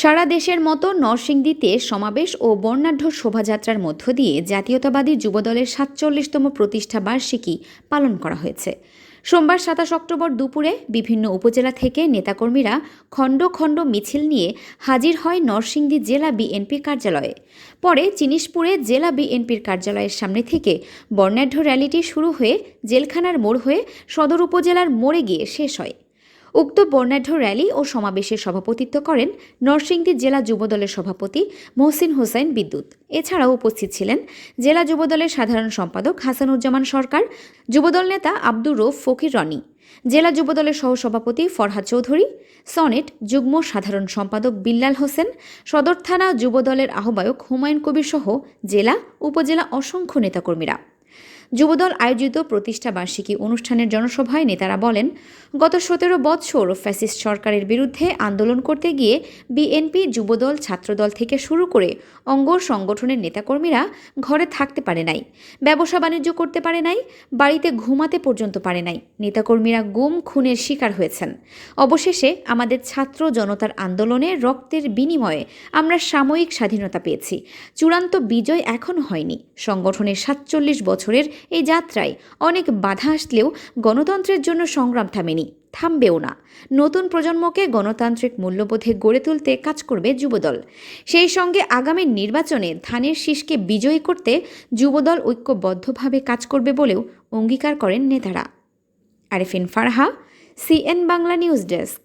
সারা দেশের মতো নরসিংদীতে সমাবেশ ও বর্ণাঢ্য শোভাযাত্রার মধ্য দিয়ে জাতীয়তাবাদী যুবদলের সাতচল্লিশতম প্রতিষ্ঠা বার্ষিকী পালন করা হয়েছে। সোমবার সাতাশ অক্টোবর দুপুরে বিভিন্ন উপজেলা থেকে নেতাকর্মীরা খণ্ড খণ্ড মিছিল নিয়ে হাজির হয় নরসিংদী জেলা বিএনপির কার্যালয়ে। পরে চিনিশপুরে জেলা বিএনপির কার্যালয়ের সামনে থেকে বর্ণাঢ্য র্যালিটি শুরু হয়ে জেলখানার মোড় হয়ে সদর উপজেলার মোড়ে গিয়ে শেষ হয়। উক্ত বর্ণাঢ্য র্যালি ও সমাবেশের সভাপতিত্ব করেন নরসিংদী জেলা যুবদলের সভাপতি মহসিন হোসেন বিদ্যুৎ। এছাড়াও উপস্থিত ছিলেন জেলা যুবদলের সাধারণ সম্পাদক হাসানুজ্জামান সরকার, যুবদল নেতা আব্দুর রৌফ ফকির রনি, জেলা যুবদলের সহসভাপতি ফরহাদ চৌধুরী, সনেট যুগ্ম সাধারণ সম্পাদক বিল্লাল হোসেন, সদর থানা যুবদলের আহ্বায়ক হুমায়ুন কবির সহ জেলা, উপজেলা অসংখ্য নেতাকর্মীরা। যুবদল আয়োজিত প্রতিষ্ঠা বার্ষিকী অনুষ্ঠানের জনসভায় নেতারা বলেন, গত সতেরো বৎসর ফ্যাসিস্ট সরকারের বিরুদ্ধে আন্দোলন করতে গিয়ে বিএনপি যুবদল ছাত্রদল থেকে শুরু করে অঙ্গ সংগঠনের নেতাকর্মীরা ঘরে থাকতে পারে নাই, ব্যবসা বাণিজ্য করতে পারে নাই, বাড়িতে ঘুমাতে পর্যন্ত পারে নাই। নেতাকর্মীরা গুম, খুনের শিকার হয়েছেন। অবশেষে আমাদের ছাত্র জনতার আন্দোলনে রক্তের বিনিময়ে আমরা সাময়িক স্বাধীনতা পেয়েছি। চূড়ান্ত বিজয় এখনও হয়নি। সংগঠনের সাতচল্লিশ বছরের এই যাত্রায় অনেক বাধা আসলেও গণতন্ত্রের জন্য সংগ্রাম থামেনি, থামবেও না। নতুন প্রজন্মকে গণতান্ত্রিক মূল্যবোধে গড়ে তুলতে কাজ করবে যুবদল। সেই সঙ্গে আগামী নির্বাচনে ধানের শীষকে বিজয়ী করতে যুবদল ঐক্যবদ্ধভাবে কাজ করবে বলেও অঙ্গীকার করেন নেতারা। Arefin Farha, CN Bangla news desk.